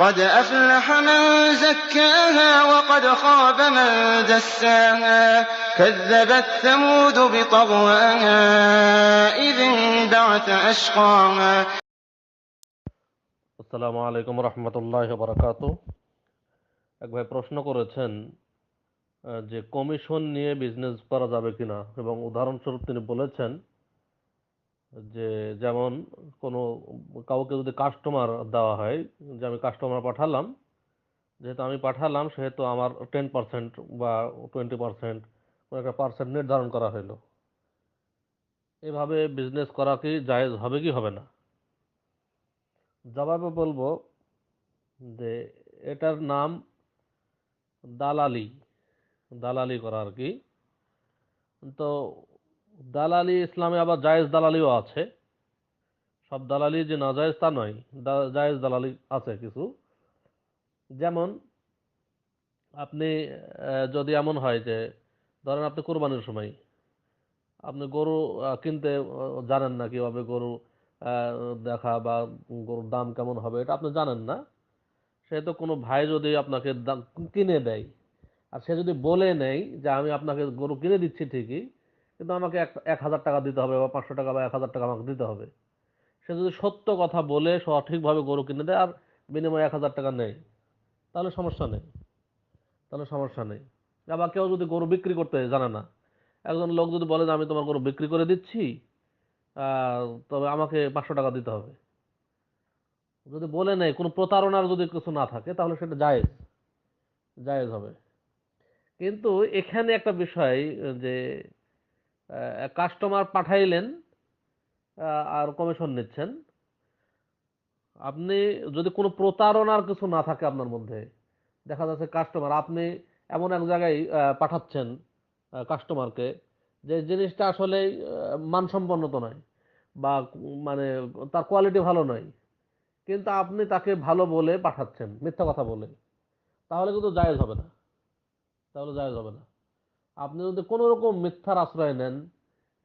قد أفلح من زكاها وقد خاب من دساها كذبت ثمود بطغواها إذ انبعث أشقاها আসসালামু আলাইকুম রহমতুল্লাহ বারাকাতু এক ভাই প্রশ্ন করেছেন আহ, যে কমিশন নিয়ে বিজনেস করা যাবে কিনা এবং উদাহরণস্বরূপ তিনি বলেছেন যে যেমন কোনো কাউকে যদি কাস্টমার দেওয়া হয়, যে আমি কাস্টমার পাঠালাম, যেহেতু আমি পাঠালাম, সেহেতু আমার টেন পার্সেন্ট বা টোয়েন্টি পার্সেন্ট কোনো একটা পার্সেন্ট নির্ধারণ করা হলো এভাবে বিজনেস করা কি জায়েজ হবে কি হবে না? জবাবে বলব যে এটার নাম দালালি দালালি করা আর কি। তো দালালি ইসলামে আবার জায়েজ দালালিও আছে। সব দালালি যে না জায়েজ তা নয় জায়েজ দালালি আছে কিছু। যেমন আপনি যদি এমন হয় যে, ধরেন আপনি কোরবানির সময়, আপনি গরু কিনতে জানেন না কীভাবে গরু দেখা বা গরুর দাম কেমন হবে, এটা আপনি জানেন না। সেহেতু কোনো ভাই যদি আপনাকে দাম- কিনে দেয়, আর সে যদি বলে নেয় যে, আমি আপনাকে গরু কিনে দিচ্ছি ঠিকই কিন্তু আমাকে এক হাজার টাকা দিতে হবে বা পাঁচশো টাকা বা এক হাজার টাকা আমাকে দিতে হবে। সে যদি সত্য কথা বলে, সঠিকভাবে গরু কিনে দেয়, আর বিনিময়ে এক হাজার টাকা নেয়, তাহলে সমস্যা নেই। তাহলে সমস্যা নেই। আবার কেউ যদি গরু বিক্রি করতে জানে না, একজন লোক যদি বলে যে, আমি তোমার গরু বিক্রি করে দিচ্ছি তবে আমাকে পাঁচশো টাকা দিতে হবে। যদি বলে নেই কোনো প্রতারণার যদি কিছু না থাকে, তাহলে সেটা জায়েজ। জায়েজ হবে। কিন্তু এখানে একটা বিষয়, যে কাস্টমার পাঠাইলেন আর কমিশন নিচ্ছেন। আপনি যদি কোনো প্রতারণার কিছু না থাকে আপনার মধ্যে, দেখা যাচ্ছে কাস্টমার আপনি এমন এক জায়গায় পাঠাচ্ছেন কাস্টমারকে যে জিনিসটা আসলে মানসম্পন্ন তো নয় বা মানে তার কোয়ালিটি ভালো নয়, কিন্তু আপনি তাকে ভালো বলে পাঠাচ্ছেন, মিথ্যা কথা বলে, তাহলে কিন্তু জায়েজ হবে না। তাহলে জায়েজ হবে না। আপনি যদি কোনো রকম মিথ্যার আশ্রয় নেন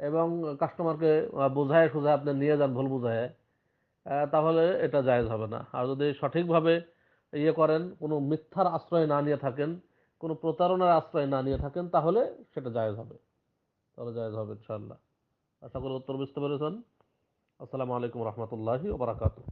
এবং কাস্টমারকে বোঝায় সোঝায় আপনি নিয়ে যান, ভুল বোঝায় তাহলে এটা জায়েজ হবে না। আর যদি সঠিকভাবে ইয়ে করেন, কোনো মিথ্যার আশ্রয় না নিয়ে থাকেন, কোনো প্রতারণার আশ্রয় না নিয়ে থাকেন, তাহলে সেটা জায়জ হবে। তাহলে জায়েজ হবে ইনশাআল্লাহ। আশা করি উত্তর বুঝতে পেরেছেন। আসসালামু আলাইকুম রহমতুল্লাহি ওবরাকাতুহ